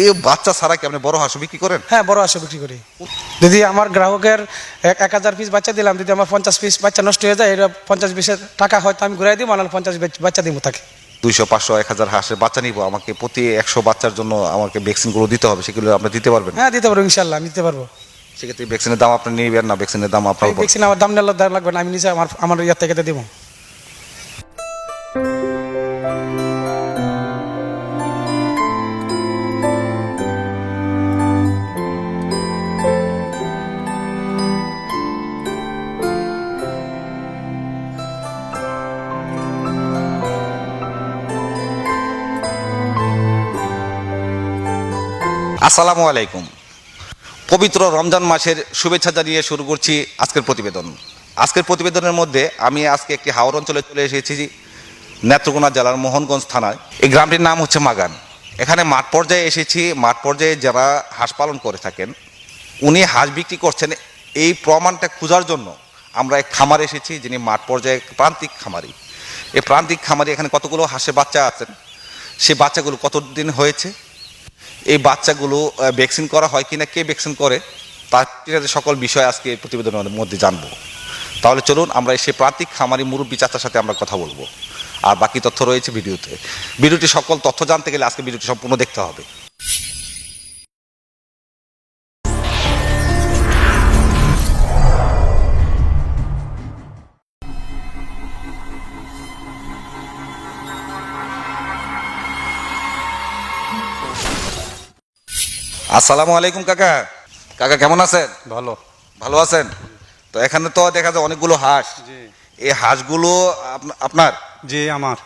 এই বাচ্চা ছাড়া কি আপনি বড় হাঁস বিক্রি করেন? হ্যাঁ বড় হাঁসও বিক্রি করি। যদি আমার গ্রাহকের এক হাজার পিস বাচ্চা দিলাম যদি আমার পঞ্চাশ পিস বাচ্চা নষ্ট হয়ে যায় এটা পঞ্চাশ পিসের টাকা হয়তো আমি ঘুরাই দিব নাহলে পঞ্চাশ বাচ্চা দিব তাকে। দুইশো পাঁচশো এক হাজার হাঁসের বাচ্চা নিব আমাকে প্রতি একশো বাচ্চার জন্য আমাকে ভ্যাকসিনগুলো দিতে হবে সেগুলো আপনি দিতে পারবেন? হ্যাঁ দিতে পারব ইনশাল্লাহ আমি দিতে পারব। সেক্ষেত্রে ভ্যাকসিনের দাম আপনি নিবেন না ভ্যাকসিনের দাম আপনার ভ্যাকসিন আমার দাম দাম লাগবে না আমি নিজে আমার আমার ইয়ার থেকে দিব। আসসালামু আলাইকুম। পবিত্র রমজান মাসের শুভেচ্ছা জানিয়ে শুরু করছি আজকের প্রতিবেদন। আজকের প্রতিবেদনের মধ্যে আমি আজকে একটি হাওর অঞ্চলে চলে এসেছি, নেত্রকোনা জেলার মোহনগঞ্জ থানায়। এই গ্রামটির নাম হচ্ছে মাগান। এখানে মাঠ পর্যায়ে এসেছি, মাঠ পর্যায়ে যারা হাঁস পালন করে থাকেন, উনি হাঁস বিক্রি করছেন। এই প্রমাণটা খোঁজার জন্য আমরা এক খামারে এসেছি, যিনি মাঠ পর্যায়ে প্রান্তিক খামারি। এই প্রান্তিক খামারি এখানে কতগুলো হাঁসের বাচ্চা আছেন? সে বাচ্চাগুলো কতদিন হয়েছে? এই বাচ্চাগুলো ভ্যাকসিন করা হয় কিনা, কে ভ্যাকসিন করে তার সকল বিষয় আজকে প্রতিবেদনের মধ্যে জানব। তাহলে চলুন আমরা সে প্রান্তিক খামারি মুরব্বী চাচার সাথে আমরা কথা বলব। আর বাকি তথ্য রয়েছে ভিডিওতে। ভিডিওটি সকল তথ্য জানতে গেলে আজকে ভিডিওটি সম্পূর্ণ দেখতে হবে। আসসালামু আলাইকুম কাকা। কাকা কেমন আছেন? ভালো। ভালো আছেন? তো এখানে তো দেখা যায় অনেকগুলো হাঁস। এই হাঁসগুলো আপনা- আপনার? জি আমার।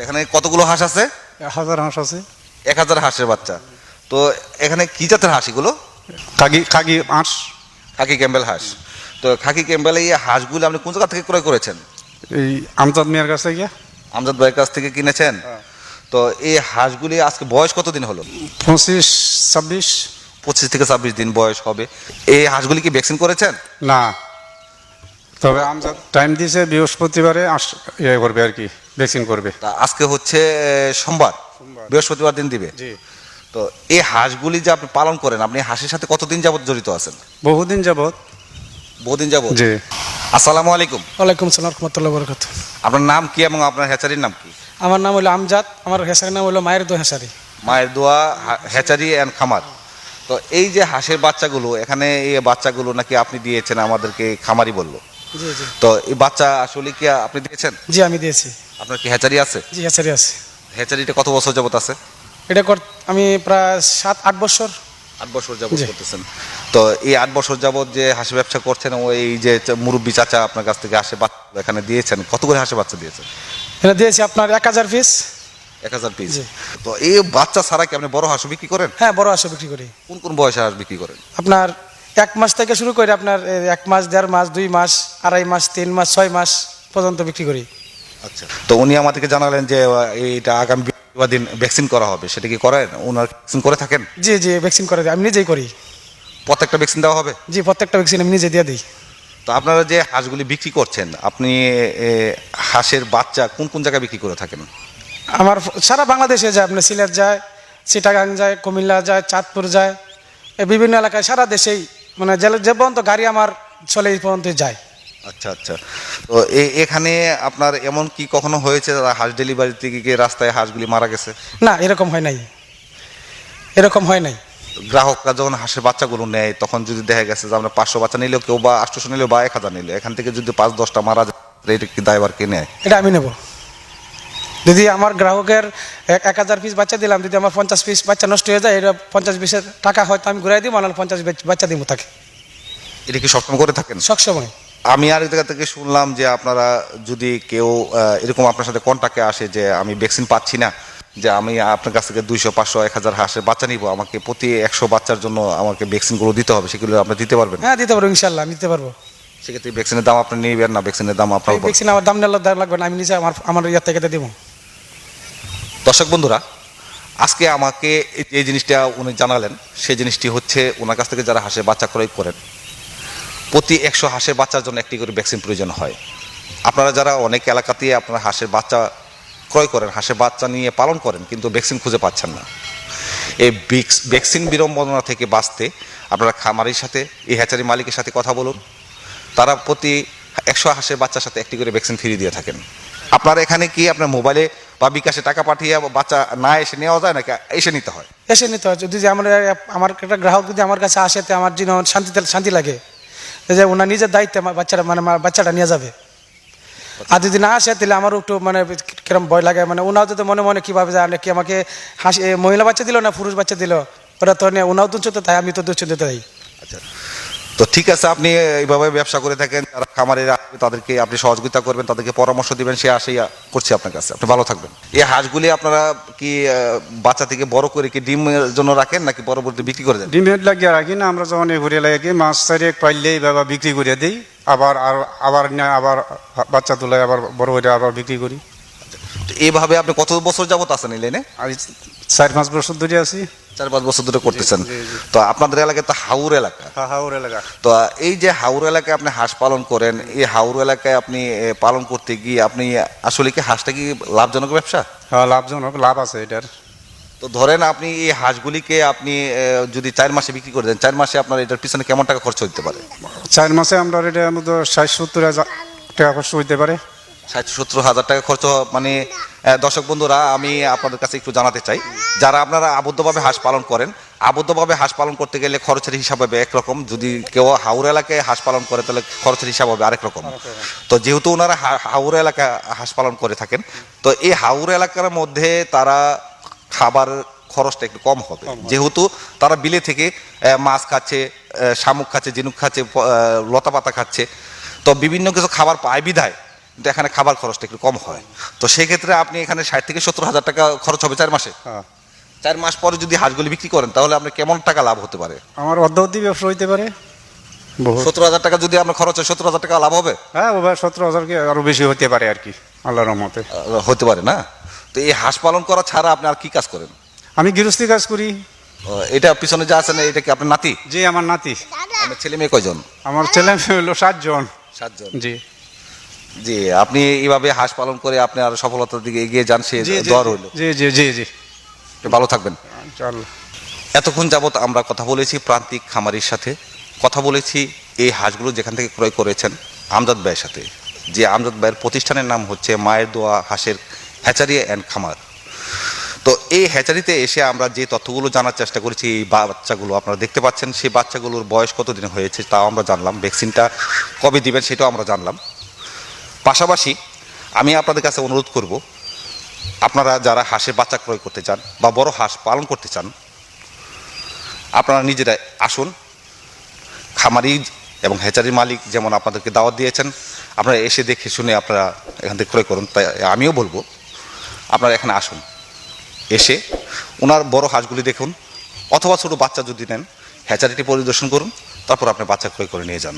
এখানে কতগুলো হাঁস আছে? এক হাজার হাঁস আছে। এক হাজার হাঁসের বাচ্চা। তো এখানে কি জাতের হাঁস এগুলো? কাগি হাঁস খাকি ক্যাম্বেল হাঁস। তো খাকি ক্যাম্বেল এই হাঁসগুলো আপনি কোন জায়গা থেকে ক্রয় করেছেন? এই আমজাদ মিয়ার কাছে গিয়া আমজাদ ভাইয়ের কাছ থেকে কিনেছেন? হ্যাঁ। তো এই হাঁসগুলি আজকে বয়স কতদিন হলো? পঁচিশ ছাব্বিশ। পঁচিশ থেকে ছাব্বিশ দিন বয়স হবে। এই হাঁসগুলি কি ভ্যাকসিন করেছেন? না। তবে আমজাদ টাইম দিয়েছে বৃহস্পতিবারে আস ইয়ে করবে আর কি ভ্যাকসিন করবে। তা আজকে হচ্ছে সোমবার। সোমবার। বৃহস্পতিবার দিন দিবে। জি। তো এই হাঁসগুলি যে আপনি পালন করেন আপনি হাঁসের সাথে কতদিন যাবত জড়িত আছেন? বহুদিন যাবত বহুদিন যাবত জি। আসসালামু আলাইকুম। ওয়ালাইকুম সালাম রহমতুল্লাহ বরকত আপনার নাম কি এবং আপনার হ্যাচারির নাম কি? আমার নাম হলো আমজাদ আমার হেসারির নাম হলো মায়ের দো হেসারি মায়ের দোয়া হা- হ্যাচারি অ্যান্ড খামার। তো এই যে হাঁসের বাচ্চাগুলো এখানে এই বাচ্চাগুলো নাকি আপনি দিয়েছেন আমাদেরকে খামারি বলল। জি জি। তো এই বাচ্চা আসলে কি আপনি দিয়েছেন? জি আমি দিয়েছি। আপনার কি হ্যাচারি আছে? জি হেসারি আছে। হ্যাচারিটা কত বছর যাবত আছে? এটা কর আমি প্রায় সাত আট বছর। আট বছর যাবত জি। করতেছেন। তো এই আট বছর যাবত যে হাঁসের ব্যবসা করছেন ও এই যে মুরব্বী চাচা আপনার কাছ থেকে হাঁসের বাচ্চা এখানে দিয়েছেন কত করে হাঁসের বাচ্চা দিয়েছেন? এটা দিয়েছি আপনার এক হাজার পিস এক হাজার পিস তো এই বাচ্চা ছাড়া কি আপনি বড় হাঁস বিক্রি করেন? হ্যাঁ বড় হাঁসও বিক্রি করি। কোন কোন বয়সে হাঁস বিক্রি করেন? আপনার এক মাস থেকে শুরু করে আপনার এক মাস দেড় মাস দুই মাস আড়াই মাস তিন মাস ছয় মাস পর্যন্ত বিক্রি করি। আচ্ছা। তো উনি আমাদেরকে জানালেন যে এইটা আগামী দিন ভ্যাকসিন করা হবে। সেটা কি করেন? ওনার ভ্যাকসিন করে থাকেন? জি জি ভ্যাকসিন করে আমি নিজেই করি। প্রত্যেকটা ভ্যাকসিন দেওয়া হবে? জি প্রত্যেকটা ভ্যাকসিন আমি নিজে দিয়ে দিই। তো আপনারা যে হাঁসগুলি বিক্রি করছেন আপনি হাঁসের বাচ্চা কোন কোন জায়গায় বিক্রি করে থাকেন? আমার সারা বাংলাদেশে যায় আপনার সিলেট যায় চিটাগাং যায় কুমিল্লা যায় চাঁদপুর যায় এ বিভিন্ন এলাকায় সারা দেশেই মানে যে যে পর্যন্ত গাড়ি আমার চলে এই পর্যন্ত যায়। আচ্ছা আচ্ছা। তো এখানে আপনার এমন কি কখনো হয়েছে হাঁস ডেলিভারি থেকে গিয়ে রাস্তায় হাঁসগুলি মারা গেছে? না এরকম হয় নাই। এরকম হয় নাই। গ্রাহকরা যখন হাঁসের বাচ্চাগুলো নেয় তখন যদি দেখা গেছে যে আমরা পাঁচশো বাচ্চা নিলেও কেউ বা আটশোশো নিলেও বা এক হাজার নিলেও এখান থেকে যদি পাঁচ দশটা মারা যায় এটা কি দায়বার কে নেয়? এটা আমি নেব। যদি আমার গ্রাহকের এক হাজার পিস বাচ্চা দিলাম যদি আমার পঞ্চাশ পিস বাচ্চা নষ্ট হয়ে যায় এটা পঞ্চাশ পিসের টাকা হয়তো আমি ঘুরাই দিব নাহলে পঞ্চাশ বাচ্চা দিব তাকে। এটা কি সবসময় করে থাকেন? সবসময় আমি আরেক জায়গা থেকে শুনলাম যে আপনারা যদি কেউ এরকম আপনার সাথে কন্ট্যাক্টে আসে যে আমি ভ্যাকসিন পাচ্ছি না যে আমি আপনার কাছ থেকে দুইশো পাঁচশো এক হাজার হাঁসের বাচ্চা নিব আমাকে প্রতি একশো বাচ্চার জন্য আমাকে ভ্যাকসিনগুলো দিতে হবে সেগুলো আপনি দিতে পারবেন? হ্যাঁ দিতে পারব ইনশাল্লাহ আমি দিতে পারব। সেক্ষেত্রে ভ্যাকসিনের দাম আপনি নিবেন না ভ্যাকসিনের দাম আপনার উপর। ভ্যাকসিন আমার দাম নিলে দাম লাগবে না আমি নিজে আমার আমার ইয়ার থেকে দিব। দর্শক বন্ধুরা আজকে আমাকে এই- এই জিনিসটা উনি জানালেন সেই জিনিসটি হচ্ছে ওনার কাছ থেকে যারা হাঁসের বাচ্চা ক্রয় করেন প্রতি একশো হাঁসের বাচ্চার জন্য একটি করে ভ্যাকসিন প্রয়োজন হয়। আপনারা যারা অনেক এলাকাতেই আপনার হাঁসের বাচ্চা ক্রয় করেন, হাঁসের বাচ্চা নিয়ে পালন করেন, কিন্তু ভ্যাকসিন খুঁজে পাচ্ছেন না। এই ভ্যাকসিন বিড়ম্বনা থেকে বাঁচতে আপনারা খামারির সাথে, এই হ্যাচারি মালিকের সাথে কথা বলুন। তারা প্রতি একশো হাঁসের বাচ্চার সাথে একটি করে ভ্যাকসিন ফ্রি দিয়ে থাকেন। আপনার এখানে কি আপনার মোবাইলে বা বিকাশে টাকা পাঠিয়ে বাচ্চা না এসে নেওয়া যায় নাকি এসে নিতে হয়? এসে নিতে হয়। যদি আমরা, আমার একটা গ্রাহক যদি আমার কাছে আসে আমার জন্য শান্তিতে, শান্তি লাগে। যে ওনার নিজের দায়িত্বে বাচ্চাটা মানে বাচ্চাটা নিয়ে যাবে। আর যদি না আসে, তাহলে আমারও একটু মানে কিরম ভয় লাগে। মানে ওনাও যদি মনে মনে কীভাবে যায় কি আমাকে হাসি মহিলা বাচ্চা দিল না পুরুষ বাচ্চা দিল? ওরা তো ওনাও তো তাই আমি তো দুশ্চিন্তা তাই আচ্ছা। তো ঠিক আছে, আপনি এইভাবে ব্যবসা করে থাকেন, যারা খামারেরা তাদেরকে আপনি সহযোগিতা করবেন, তাদেরকে পরামর্শ দিবেন, সে আসেই করছি আপনার কাছে। আপনি ভালো থাকবেন। এই হাঁসগুলি আপনারা কি বাচ্চা থেকে বড় করে কি ডিমের জন্য রাখেন, নাকি পরবর্তী বিক্রি করে দেন? ডিমের লাগিয়ে রাখি না, আমরা যখন ঘুরে লাগে মাছ চারিয়ে পাইলেই বাবা বিক্রি করে দিই, আবার আর, আবার আবার বাচ্চা তুলে আবার বড় হয়ে আবার বিক্রি করি। এইভাবে আপনি কত বছর যাবত আছেন এই আর এই চার পাঁচ বছর ধরে আছি। চার পাঁচ বছর ধরে করতেছেন। তো আপনাদের এলাকায় তো হাউর এলাকা। হ্যাঁ এলাকা। তো এই যে হাউর এলাকায় আপনি হাঁস পালন করেন এই হাউর এলাকায় আপনি পালন করতে গিয়ে আপনি আসলে কি হাঁসটা কি লাভজনক ব্যবসা? হ্যাঁ লাভজনক লাভ আছে এটার। তো ধরেন আপনি এই হাঁসগুলিকে আপনি যদি চার মাসে বিক্রি করে দেন চার মাসে আপনার এটার পিছনে কেমন টাকা খরচ হতে পারে? চার মাসে আমরা এটা মতো ষাট সত্তর হাজার টাকা খরচ হইতে পারে। ষাট সত্তর হাজার টাকা খরচ মানে দর্শক বন্ধুরা আমি আপনাদের কাছে একটু জানাতে চাই। যারা আপনারা আবদ্ধভাবে হাঁস পালন করেন আবদ্ধভাবে হাঁস পালন করতে গেলে খরচের হিসাব হবে একরকম যদি কেউ হাওর এলাকায় হাঁস পালন করে তাহলে খরচের হিসাব হবে আরেক রকম। তো যেহেতু ওনারা হা- এলাকা এলাকায় হাঁস পালন করে থাকেন তো এই হাওর এলাকার মধ্যে তারা খাবার খরচটা একটু কম হবে। যেহেতু তারা বিলে থেকে মাছ খাচ্ছে শামুক খাচ্ছে ঝিনুক খাচ্ছে লতা পাতা খাচ্ছে তো বিভিন্ন কিছু খাবার পায় বিধায় কিন্তু এখানে খাবার খরচটা একটু কম হয়। তো সেক্ষেত্রে আপনি এখানে ষাট থেকে সত্তর হাজার টাকা খরচ হবে চার মাসে। হ্যাঁ। চার মাস পরে যদি হাঁসগুলি বিক্রি করেন তাহলে আপনার কেমন টাকা লাভ হতে পারে? আমার অর্ধবর্তী ব্যবসা হইতে পারে। সত্তর হাজার টাকা যদি আপনার খরচ হয় সত্তর হাজার টাকা লাভ হবে? হ্যাঁ সতেরো হাজার কি আরও বেশি হতে পারে আর কি আল্লাহর রহমতে। হতে পারে না? তো এই হাঁস পালন করা ছাড়া আপনি আর কি কাজ করেন? আমি গৃহস্থী কাজ করি। এটা পিছনে যা আছেন এটা কি আপনার নাতি? জি আমার নাতি। আপনার ছেলে মেয়ে কয়জন? আমার ছেলে মেয়ে হলো সাতজন। সাতজন। জি। জি আপনি এইভাবে হাঁস পালন করে আপনি আর সফলতার দিকে এগিয়ে যান সে দর হইল জি জি জি জি। ভালো থাকবেন। চল এতক্ষণ যাবত আমরা কথা বলেছি প্রান্তিক খামারির সাথে। কথা বলেছি এই হাঁসগুলো যেখান থেকে ক্রয় করেছেন আমজাদ ভাইয়ের সাথে। যে আমজাদ ভাইয়ের প্রতিষ্ঠানের নাম হচ্ছে মায়ের দোয়া হাঁসের হ্যাচারি অ্যান্ড খামার। তো এই হ্যাচারিতে এসে আমরা যে তথ্যগুলো জানার চেষ্টা করেছি এই বাচ্চাগুলো আপনারা দেখতে পাচ্ছেন সেই বাচ্চাগুলোর বয়স কতদিন হয়েছে তাও আমরা জানলাম। ভ্যাকসিনটা কবে দিবেন সেটাও আমরা জানলাম। পাশাপাশি আমি আপনাদের কাছে অনুরোধ করব, আপনারা যারা হাঁসের বাচ্চা ক্রয় করতে চান বা বড় হাঁস পালন করতে চান, আপনারা নিজেরা আসুন। খামারি এবং হ্যাচারির মালিক যেমন আপনাদেরকে দাওয়াত দিয়েছেন, আপনারা এসে দেখে শুনে আপনারা এখান থেকে ক্রয় করুন। তাই আমিও বলব, আপনারা এখানে আসুন। এসে ওনার বড় হাঁসগুলি দেখুন, অথবা ছোটো বাচ্চা যদি নেন, হ্যাচারিটি পরিদর্শন করুন, তারপর আপনি বাচ্চা ক্রয় করে নিয়ে যান।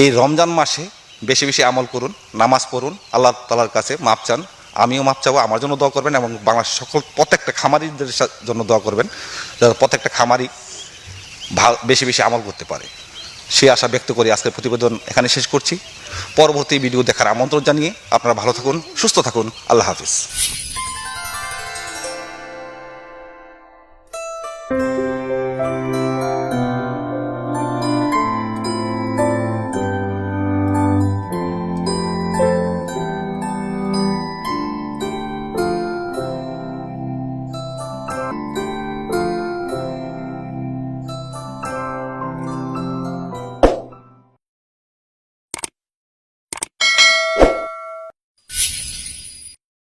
এই রমজান মাসে বেশি বেশি আমল করুন, নামাজ পড়ুন, আল্লাহ তালার কাছে মাপ চান। আমিও মাপ চাবো, আমার জন্য দোয়া করবেন এবং বাংলার সকল প্রত্যেকটা খামারিদের জন্য দোয়া করবেন যারা প্রত্যেকটা খামারি বেশি বেশি আমল করতে পারে। সে আশা ব্যক্ত করি আজকের প্রতিবেদন এখানে শেষ করছি। পরবর্তী ভিডিও দেখার আমন্ত্রণ জানিয়ে আপনারা ভালো থাকুন, সুস্থ থাকুন। আল্লাহ হাফিজ।